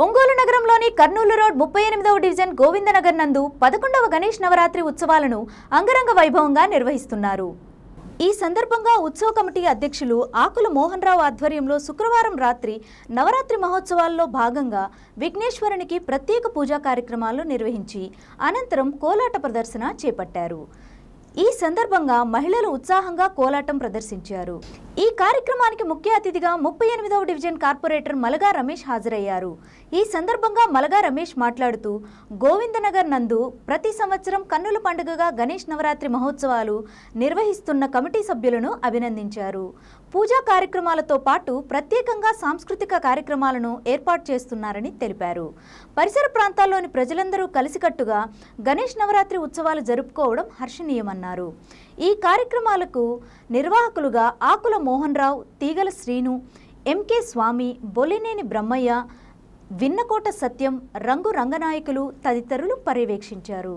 ఒంగోలు నగరంలోని కర్నూలు రోడ్ ముప్పై ఎనిమిదవ డివిజన్ గోవిందనగర్ నందు పదకొండవ గణేష్ నవరాత్రి ఉత్సవాలను అంగరంగ వైభవంగా నిర్వహిస్తున్నారు. ఈ సందర్భంగా ఉత్సవ కమిటీ అధ్యక్షులు ఆకుల మోహన్ రావు ఆధ్వర్యంలో శుక్రవారం రాత్రి నవరాత్రి మహోత్సవాల్లో భాగంగా విఘ్నేశ్వరునికి ప్రత్యేక పూజా కార్యక్రమాలు నిర్వహించి అనంతరం కోలాట ప్రదర్శన చేపట్టారు. ఈ సందర్భంగా మహిళలు ఉత్సాహంగా కోలాటం ప్రదర్శించారు. ఈ కార్యక్రమానికి ముఖ్య అతిథిగా ముప్పై ఎనిమిదవ డివిజన్ కార్పొరేటర్ మలగా రమేష్ హాజరయ్యారు. ఈ సందర్భంగా మలగా రమేష్ మాట్లాడుతూ గోవిందనగర్ నందు ప్రతి సంవత్సరం కన్నుల పండుగగా గణేష్ నవరాత్రి మహోత్సవాలు నిర్వహిస్తున్న కమిటీ సభ్యులను అభినందించారు. పూజా కార్యక్రమాలతో పాటు ప్రత్యేకంగా సాంస్కృతిక కార్యక్రమాలను ఏర్పాటు చేస్తున్నారని తెలిపారు. పరిసర ప్రాంతాల్లోని ప్రజలందరూ కలిసికట్టుగా గణేష్ నవరాత్రి ఉత్సవాలు జరుపుకోవడం హర్షణీయమన్నారు. ఈ కార్యక్రమాలకు నిర్వాహకులుగా ఆకుల మోహన్ రావు తీగల శ్రీను ఎంకే స్వామి బొలినేని బ్రహ్మయ్య విన్నకోట సత్యం రంగు రంగనాయకులు తదితరులు పర్యవేక్షించారు.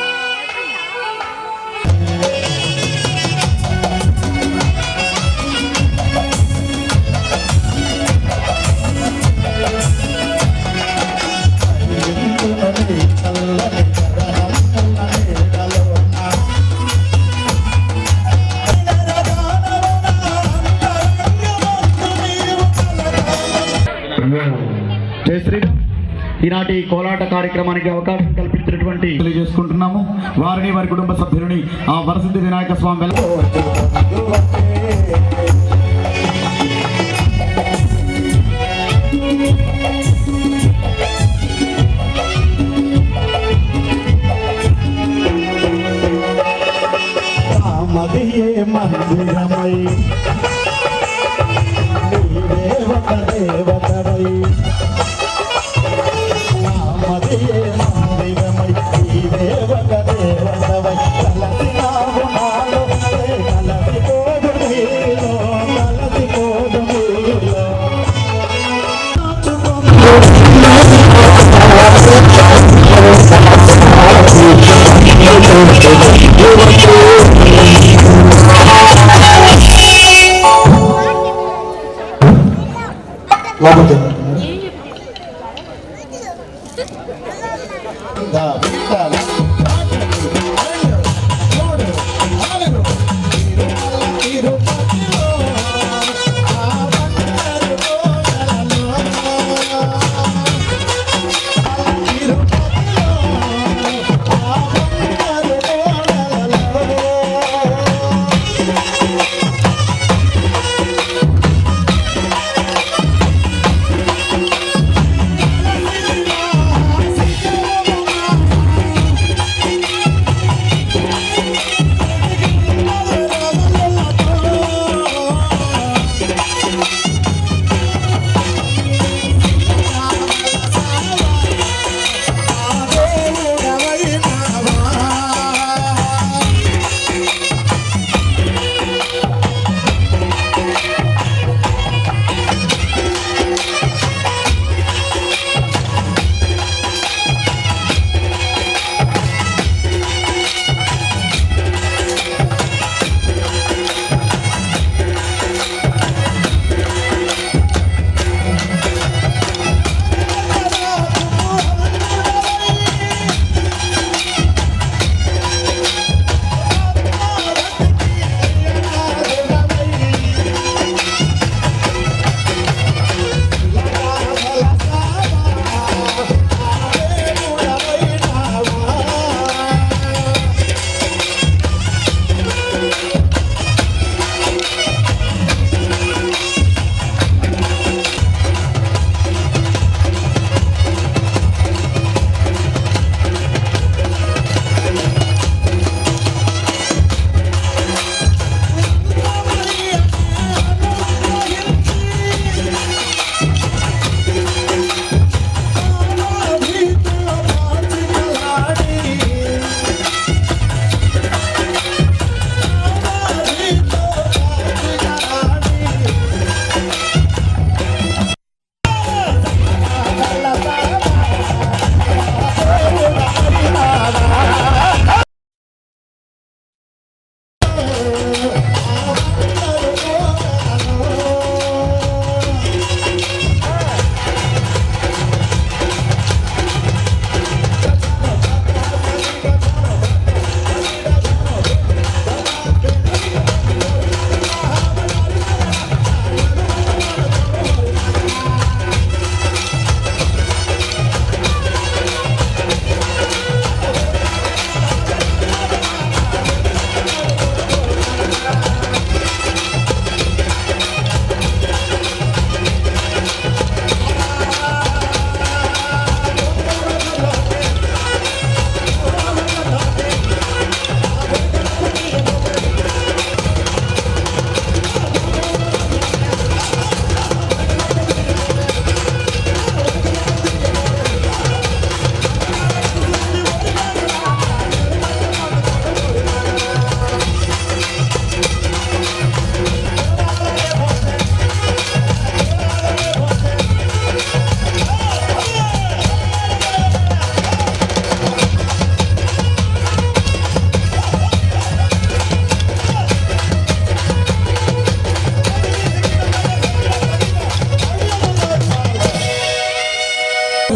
ఈనాటి కోలాట కార్యక్రమానికి అవకాశం కల్పించినటువంటి తెలియజేసుకుంటున్నాము. వారిని వారి కుటుంబ సభ్యులని ఆ వరసిద్ధి వినాయక స్వామి మందిరమై నీవే ఒక Thank.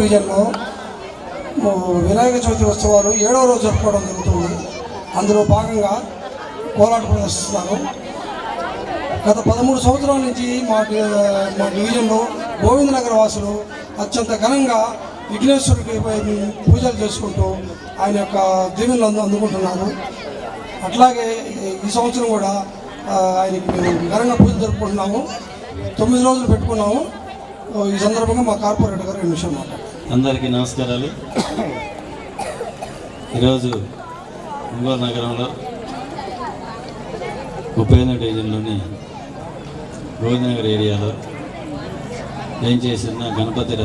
డివిజన్లో వినాయక చవితి ఉత్సవాలు ఏడవ రోజు జరుపుకోవడం జరుగుతుంది. అందులో భాగంగా కోలాట ప్రదర్శిస్తున్నారు గత పదమూడు సంవత్సరాల నుంచి మా మా డివిజన్లో గోవిందనగర్ వాసులు అత్యంత ఘనంగా విఘ్నేశ్వరుడికి పూజలు చేసుకుంటూ ఆయన యొక్క దీవెనలు అందు అందుకుంటున్నారు. అట్లాగే ఈ- సంవత్సరం కూడా ఆయనకి మేము ఘనంగా పూజ జరుపుకుంటున్నాము. తొమ్మిది రోజులు పెట్టుకున్నాము. ఈ సందర్భంగా మా కార్పొరేటర్ గారు రెండు విషయం మాట్లాడారు. అందరికీ నమస్కారాలు. ఈరోజు ఒంగోలు నగరంలో ఉపేంద్ర డివిజన్లోని గోవిందనగర్ ఏరియాలో ఏం చేసిన గణపతి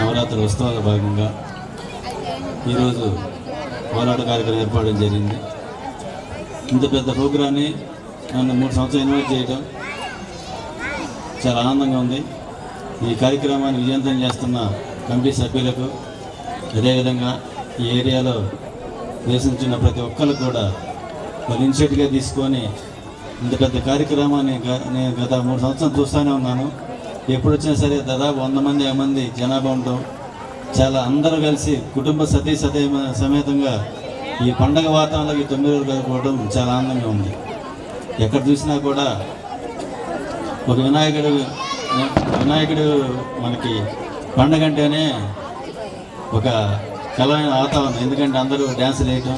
నవరాత్రి ఉత్సవాల భాగంగా ఈరోజు పోరాట కార్యక్రమం ఏర్పాటు జరిగింది. ఇంత పెద్ద ప్రోగ్రాన్ని నన్ను మూడు సంవత్సరాలు ఇన్వైట్ చేయడం చాలా ఆనందంగా ఉంది. ఈ కార్యక్రమాన్ని విజయంతం చేస్తున్న కమిటీ సభ్యులకు అదేవిధంగా ఈ ఏరియాలో నివసించిన ప్రతి ఒక్కరు కూడా వాళ్ళు ఇనిషియేటివ్గా తీసుకొని ఇంత పెద్ద కార్యక్రమాన్ని గ- నేను గత మూడు సంవత్సరాలు చూస్తూనే ఉన్నాను. ఎప్పుడు వచ్చినా సరే దాదాపు వంద మంది యాభై మంది జనాభా ఉండటం చాలా అందరూ కలిసి కుటుంబ సతీ సతీ సమేతంగా ఈ పండగ వాతావరణంలో ఈ తొమ్మిది రోజులు గడుపుకోవడం చాలా ఆనందంగా ఉంది. ఎక్కడ చూసినా కూడా ఒక వినాయకుడు వినాయకుడు మనకి పండగ అంటేనే ఒక కళమైన వాతావరణం. ఎందుకంటే అందరూ డ్యాన్స్ వేయటం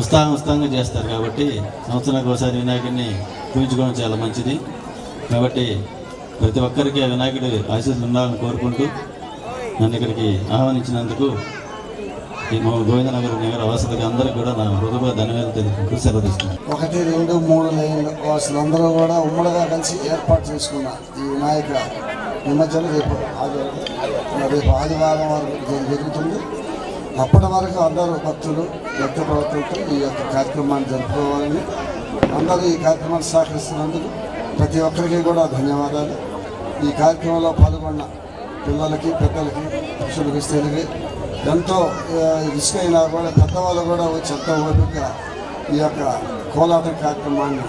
ఉత్సాహం ఉత్సాహంగా చేస్తారు కాబట్టి సంవత్సరానికి ఒకసారి వినాయకుడిని పూజించుకోవడం చాలా మంచిది. కాబట్టి ప్రతి ఒక్కరికి ఆ వినాయకుడి ఆశీస్సులు ఉండాలని కోరుకుంటూ నన్ను ఇక్కడికి ఆహ్వానించినందుకు ఈ మా గోవిందనగర్ నగర వసతికి అందరికీ కూడా నా హృదయ ధన్యవాదాలు తెలుపుకుంటూ సెలవుస్తున్నాను ఒకటి రెండు మూడు లైన్లు వాసులందరూ కూడా ఉమ్మడిగా కలిసి ఏర్పాటు చేసుకున్న ఈ వినాయక నిమజ్జనం రేపు ఆదివారం రేపు ఆదివారం వరకు జరుగుతుంది. అప్పటి వరకు అందరూ భక్తులు భక్త ప్రవర్తనతో ఈ యొక్క కార్యక్రమాన్ని జరుపుకోవాలని అందరూ ఈ కార్యక్రమాన్ని సహకరిస్తున్నందుకు ప్రతి ఒక్కరికి కూడా ధన్యవాదాలు. ఈ కార్యక్రమంలో పాల్గొన్న పిల్లలకి పెద్దలకి పురుషులకి స్త్రీలకి ఎంతో రిస్క్ అయినా కూడా పెద్దవాళ్ళు కూడా వచ్చి ఎంతో ఓపిక ఈ యొక్క కోలాటం కార్యక్రమాన్ని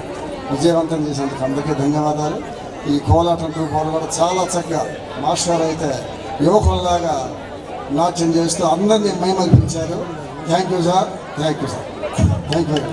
విజయవంతం చేసేందుకు అందరికీ ధన్యవాదాలు. ఈ కోలాటం రూపంలో కూడా చాలా చక్కగా మాస్టర్ అయితే యువకులలాగా నాట్యం చేస్తూ అందరినీ మైమల్పించారు thank you sir thank you sir thank you